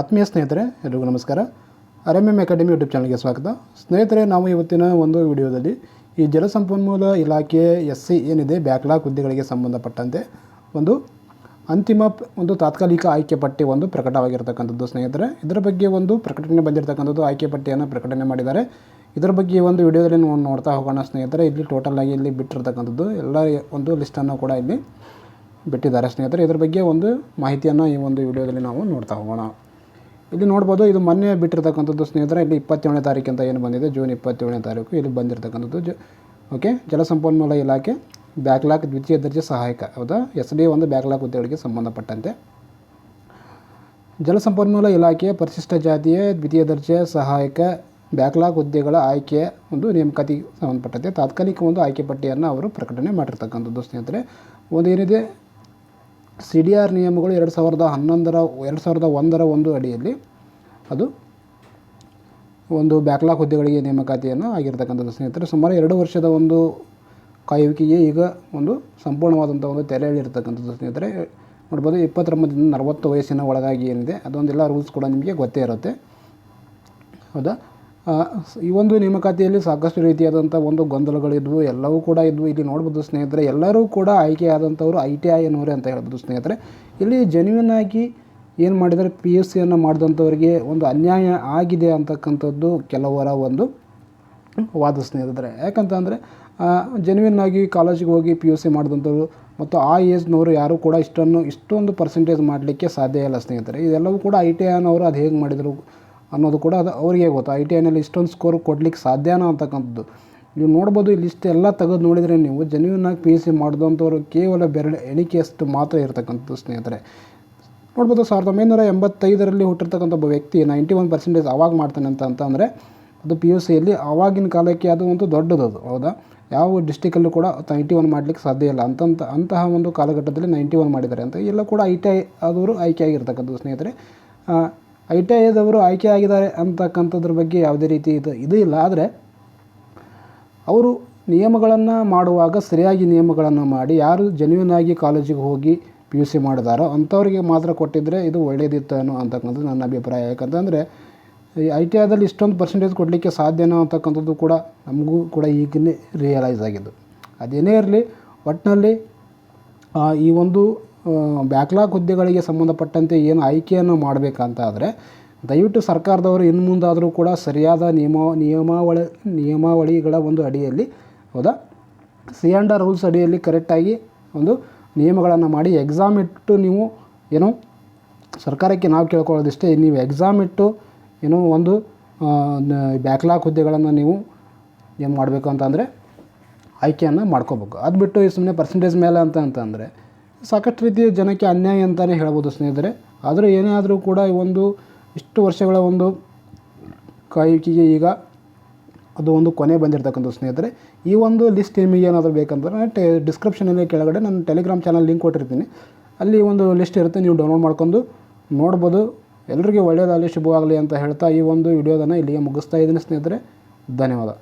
ಆತ್ಮೀಯ ಸ್ನೇಹಿತರೆ, ಎಲ್ರಿಗೂ ನಮಸ್ಕಾರ. R M M academy YouTube ಚಾನಲ್ಗೆ ಸ್ವಾಗತ. ಸ್ನೇಹಿತರೆ, ನಾವು ಇವತ್ತಿನ ಒಂದು ವಿಡಿಯೋದಲ್ಲಿ ಈ ಜಲಸಂಪನ್ಮೂಲ ಇಲಾಖೆ ಎಸ್ ಸಿ ಏನಿದೆ, ಬ್ಯಾಕ್ಲಾಗ್ ಹುದ್ದೆಗಳಿಗೆ ಸಂಬಂಧಪಟ್ಟಂತೆ ಒಂದು ಅಂತಿಮ ಒಂದು ತಾತ್ಕಾಲಿಕ ಆಯ್ಕೆ ಪಟ್ಟಿ ಒಂದು ಪ್ರಕಟವಾಗಿರ್ತಕ್ಕಂಥದ್ದು ಸ್ನೇಹಿತರೆ. ಇದರ ಬಗ್ಗೆ ಒಂದು ಪ್ರಕಟಣೆ ಬಂದಿರತಕ್ಕಂಥದ್ದು ಆಯ್ಕೆ ಪಟ್ಟಿಯನ್ನು ಪ್ರಕಟಣೆ ಮಾಡಿದ್ದಾರೆ. ಇದರ ಬಗ್ಗೆ ಒಂದು ವಿಡಿಯೋದಲ್ಲಿ ನಾವು ನೋಡ್ತಾ ಹೋಗೋಣ ಸ್ನೇಹಿತರೆ. ಇಲ್ಲಿ ಟೋಟಲ್ ಆಗಿ ಇಲ್ಲಿ ಬಿಟ್ಟಿರ್ತಕ್ಕಂಥದ್ದು ಎಲ್ಲ ಒಂದು ಲಿಸ್ಟನ್ನು ಕೂಡ ಇಲ್ಲಿ ಬಿಟ್ಟಿದ್ದಾರೆ ಸ್ನೇಹಿತರೆ. ಇದರ ಬಗ್ಗೆ ಒಂದು ಮಾಹಿತಿಯನ್ನು ಈ ಒಂದು ವಿಡಿಯೋದಲ್ಲಿ ನಾವು ನೋಡ್ತಾ ಹೋಗೋಣ. ಇಲ್ಲಿ ನೋಡ್ಬೋದು, ಇದು ಮೊನ್ನೆ ಬಿಟ್ಟಿರ್ತಕ್ಕಂಥದ್ದು ಸ್ನೇಹಿತರೆ, ಇಲ್ಲಿ ಇಪ್ಪತ್ತೇಳನೇ ತಾರೀಕು ಏನು ಬಂದಿದೆ, ಜೂನ್ ಇಪ್ಪತ್ತೇಳನೇ ತಾರೀಕು ಇಲ್ಲಿ ಬಂದಿರತಕ್ಕಂಥದ್ದು. ಜ, ಓಕೆ, ಜಲಸಂಪನ್ಮೂಲ ಇಲಾಖೆ ಬ್ಯಾಕ್ಲಾಕ್ ದ್ವಿತೀಯ ದರ್ಜೆ ಸಹಾಯಕ, ಹೌದಾ? ಎಸ್ ಡಿ ಒಂದು ಬ್ಯಾಕ್ಲಾಕ್ ಹುದ್ದೆಗಳಿಗೆ ಸಂಬಂಧಪಟ್ಟಂತೆ. ಜಲಸಂಪನ್ಮೂಲ ಇಲಾಖೆಯ ಪರಿಶಿಷ್ಟ ಜಾತಿಯ ದ್ವಿತೀಯ ದರ್ಜೆ ಸಹಾಯಕ ಬ್ಯಾಕ್ಲಾಗ್ ಹುದ್ದೆಗಳ ಆಯ್ಕೆಯ ಒಂದು ನೇಮಕಾತಿಗೆ ಸಂಬಂಧಪಟ್ಟಂತೆ, ತಾತ್ಕಾಲಿಕ ಒಂದು ಆಯ್ಕೆ ಪಟ್ಟಿಯನ್ನು ಅವರು ಪ್ರಕಟಣೆ ಮಾಡಿರ್ತಕ್ಕಂಥದ್ದು ಸ್ನೇಹಿತರೆ. ಒಂದು ಏನಿದೆ ಸಿ ಡಿ ಆರ್ ನಿಯಮಗಳು ಎರಡು ಸಾವಿರದ ಹನ್ನೊಂದರ, ಎರಡು ಸಾವಿರದ ಒಂದರ ಒಂದು ಅಡಿಯಲ್ಲಿ ಅದು ಒಂದು ಬ್ಯಾಕ್ಲಾಗ್ ಹುದ್ದೆಗಳಿಗೆ ನೇಮಕಾತಿಯನ್ನು ಆಗಿರ್ತಕ್ಕಂಥದ್ದು. ಸ್ನೇಹಿತರೆ, ಸುಮಾರು ಎರಡು ವರ್ಷದ ಒಂದು ಕಾಯುವಿಕೆಗೆ ಈಗ ಒಂದು ಸಂಪೂರ್ಣವಾದಂಥ ಒಂದು ತೆರೆ ಎಳೆದಿರ್ತಕ್ಕಂಥದ್ದು ಸ್ನೇಹಿತರೆ, ನೋಡ್ಬೋದು ಇಪ್ಪತ್ತೊಂಬತ್ತರಿಂದ ನಲವತ್ತು ವಯಸ್ಸಿನ ಒಳಗಾಗಿ ಏನಿದೆ, ಅದೊಂದೆಲ್ಲ ರೂಲ್ಸ್ ಕೂಡ ನಿಮಗೆ ಗೊತ್ತೇ ಇರುತ್ತೆ. ಹೌದಾ? ಈ ಒಂದು ನೇಮಕಾತಿಯಲ್ಲಿ ಸಾಕಷ್ಟು ರೀತಿಯಾದಂಥ ಒಂದು ಗೊಂದಲಗಳಿದ್ವು, ಎಲ್ಲವೂ ಕೂಡ ಇದ್ವು. ಇಲ್ಲಿ ನೋಡ್ಬೋದು ಸ್ನೇಹಿತರೆ, ಎಲ್ಲರೂ ಕೂಡ ಆಯ್ಕೆಯಾದಂಥವ್ರು ಐ ಟಿ ಐ ಅಂತ ಹೇಳ್ಬೋದು ಸ್ನೇಹಿತರೆ. ಇಲ್ಲಿ ಜೆನ್ಯೂನ್ ಆಗಿ ಏನು ಮಾಡಿದರೆ ಪಿ ಯು ಸಿಯನ್ನು ಮಾಡಿದಂಥವ್ರಿಗೆ ಒಂದು ಅನ್ಯಾಯ ಆಗಿದೆ ಅಂತಕ್ಕಂಥದ್ದು ಕೆಲವರ ಒಂದು ವಾದ ಸ್ನೇಹಿತರೆ. ಯಾಕಂತಂದರೆ ಜೆನ್ಯೂನ್ ಆಗಿ ಕಾಲೇಜಿಗೆ ಹೋಗಿ ಪಿ ಯು ಸಿ ಮಾಡಿದಂಥವ್ರು ಮತ್ತು ಆ ಏಜ್ನವರು ಯಾರೂ ಕೂಡ ಇಷ್ಟನ್ನು, ಇಷ್ಟೊಂದು ಪರ್ಸೆಂಟೇಜ್ ಮಾಡಲಿಕ್ಕೆ ಸಾಧ್ಯ ಇಲ್ಲ ಸ್ನೇಹಿತರೆ. ಇದೆಲ್ಲವೂ ಕೂಡ ಐ ಟಿ ಐನವರು ಅದು ಹೇಗೆ ಮಾಡಿದರು? ಅನ್ನೋದು ಕೂಡ ಅದು ಅವರಿಗೆ ಗೊತ್ತು. ಐ ಟಿ ಐನಲ್ಲಿ ಇಷ್ಟೊಂದು ಸ್ಕೋರ್ ಕೊಡ್ಲಿಕ್ಕೆ ಸಾಧ್ಯನಾ ಅಂತಕ್ಕಂಥದ್ದು. ನೀವು ನೋಡ್ಬೋದು ಲಿಸ್ಟ್ ಎಲ್ಲ ತೆಗೆದು ನೋಡಿದರೆ ನೀವು ಜೆನ್ಯೂನಾಗಿ ಪಿ ಯು ಸಿ ಮಾಡಿದಂಥವ್ರು ಕೇವಲ ಬೆರಳು ಎಣಿಕೆಯಷ್ಟು ಮಾತ್ರ ಇರತಕ್ಕಂಥದ್ದು ಸ್ನೇಹಿತರೆ. ನೋಡ್ಬೋದು, ಸಾವಿರದ ಒಂಬೈನೂರ ಎಂಬತ್ತೈದರಲ್ಲಿ ಹುಟ್ಟಿರ್ತಕ್ಕಂಥ ಒಬ್ಬ ವ್ಯಕ್ತಿ ನೈಂಟಿ ಒನ್ ಪರ್ಸೆಂಟೇಜ್ ಅವಾಗ ಮಾಡ್ತಾನೆ ಅಂತ ಅಂತಂದರೆ ಅದು ಪಿ ಯು ಸಿಯಲ್ಲಿ ಆವಾಗಿನ ಕಾಲಕ್ಕೆ ಅದು ಒಂದು ದೊಡ್ಡದು ಹೌದಾ? ಯಾವ ಡಿಸ್ಟಿಕಲ್ಲೂ ಕೂಡ ನೈಂಟಿ ಒನ್ ಮಾಡಲಿಕ್ಕೆ ಸಾಧ್ಯ ಇಲ್ಲ. ಅಂತಂತ, ಅಂತಹ ಒಂದು ಕಾಲಘಟ್ಟದಲ್ಲಿ ನೈಂಟಿ ಒನ್ ಮಾಡಿದ್ದಾರೆ ಅಂತ. ಎಲ್ಲ ಕೂಡ ಐ ಟಿ ಐ ಆದವರು ಆಯ್ಕೆ ಆಗಿರ್ತಕ್ಕಂಥದ್ದು ಸ್ನೇಹಿತರೆ. ಐ ಟಿ ಐದವರು ಆಯ್ಕೆ ಆಗಿದ್ದಾರೆ ಅಂತಕ್ಕಂಥದ್ರ ಬಗ್ಗೆ ಯಾವುದೇ ರೀತಿ ಇದು ಇದು ಇಲ್ಲ. ಆದರೆ ಅವರು ನಿಯಮಗಳನ್ನು ಮಾಡುವಾಗ ಸರಿಯಾಗಿ ನಿಯಮಗಳನ್ನು ಮಾಡಿ ಯಾರು ಜೆನ್ಯೂನ್ ಆಗಿ ಕಾಲೇಜಿಗೆ ಹೋಗಿ ಪಿ ಯು ಸಿ ಮಾಡಿದಾರೋ ಅಂಥವ್ರಿಗೆ ಮಾತ್ರ ಕೊಟ್ಟಿದ್ದರೆ ಇದು ಒಳ್ಳೆಯದಿತ್ತು ಅನ್ನೋ ಅಂತಕ್ಕಂಥದ್ದು ನನ್ನ ಅಭಿಪ್ರಾಯ. ಯಾಕಂತಂದರೆ ಈ ಐ ಟಿ ಐದಲ್ಲಿ ಇಷ್ಟೊಂದು ಪರ್ಸೆಂಟೇಜ್ ಕೊಡಲಿಕ್ಕೆ ಸಾಧ್ಯನೋ ಅಂತಕ್ಕಂಥದ್ದು ಕೂಡ ನಮಗೂ ಕೂಡ ಈಗಲೇ ರಿಯಲೈಸ್ ಆಗಿದ್ದು. ಅದೇನೇ ಇರಲಿ ಒಟ್ಟಿನಲ್ಲಿ ಈ ಒಂದು ಬ್ಯಾಕ್ಲಾಗ್ ಹುದ್ದೆಗಳಿಗೆ ಸಂಬಂಧಪಟ್ಟಂತೆ ಏನು ಆಯ್ಕೆಯನ್ನು ಮಾಡಬೇಕಂತ ಆದರೆ ದಯವಿಟ್ಟು ಸರ್ಕಾರದವರು ಇನ್ನು ಮುಂದಾದರೂ ಕೂಡ ಸರಿಯಾದ ನಿಯಮ, ನಿಯಮಾವಳಿ, ನಿಯಮಾವಳಿಗಳ ಒಂದು ಅಡಿಯಲ್ಲಿ, ಹೌದಾ? ಸಿ ಆ್ಯಂಡ್ ಆರ್ ರೂಲ್ಸ್ ಅಡಿಯಲ್ಲಿ ಕರೆಕ್ಟಾಗಿ ಒಂದು ನಿಯಮಗಳನ್ನು ಮಾಡಿ ಎಕ್ಸಾಮ್ ಇಟ್ಟು ನೀವು ಏನು ಸರ್ಕಾರಕ್ಕೆ ನಾವು ಕೇಳ್ಕೊಳ್ಳೋದಿಷ್ಟೇ, ನೀವು ಎಕ್ಸಾಮ್ ಇಟ್ಟು ಏನೋ ಒಂದು ಬ್ಯಾಕ್ಲಾಗ್ ಹುದ್ದೆಗಳನ್ನು ನೀವು ಏನು ಮಾಡಬೇಕು ಅಂತಂದರೆ, ಆಯ್ಕೆಯನ್ನು ಮಾಡ್ಕೋಬೇಕು. ಅದು ಬಿಟ್ಟು ಸುಮ್ಮನೆ ಪರ್ಸೆಂಟೇಜ್ ಮೇಲೆ ಅಂತ ಅಂತಂದರೆ ಸಾಕಷ್ಟು ರೀತಿಯ ಜನಕ್ಕೆ ಅನ್ಯಾಯ ಅಂತಲೇ ಹೇಳ್ಬೋದು ಸ್ನೇಹಿತರೆ. ಆದರೆ ಏನೇ ಆದರೂ ಕೂಡ ಈ ಒಂದು ಇಷ್ಟು ವರ್ಷಗಳ ಒಂದು ಕಾಯುವಿಕೆಗೆ ಈಗ ಅದು ಒಂದು ಕೊನೆ ಬಂದಿರತಕ್ಕಂಥ ಸ್ನೇಹಿತರೆ. ಈ ಒಂದು ಲಿಸ್ಟ್ ನಿಮಗೆ ಏನಾದರೂ ಬೇಕಂದ್ರೆ ನಾನು ಟೆ ಡಿಸ್ಕ್ರಿಪ್ಷನಲ್ಲಿ ಕೆಳಗಡೆ ನಾನು ಟೆಲಿಗ್ರಾಮ್ ಚಾನಲ್ ಲಿಂಕ್ ಕೊಟ್ಟಿರ್ತೀನಿ. ಅಲ್ಲಿ ಒಂದು ಲಿಸ್ಟ್ ಇರುತ್ತೆ, ನೀವು ಡೌನ್ಲೋಡ್ ಮಾಡ್ಕೊಂಡು ನೋಡ್ಬೋದು. ಎಲ್ರಿಗೂ ಒಳ್ಳೆಯದಾಗಲಿ ಶುಭವಾಗಲಿ ಅಂತ ಹೇಳ್ತಾ ಈ ಒಂದು ವಿಡಿಯೋದನ್ನು ಇಲ್ಲಿಗೆ ಮುಗಿಸ್ತಾ ಇದ್ದೀನಿ ಸ್ನೇಹಿತರೆ. ಧನ್ಯವಾದ.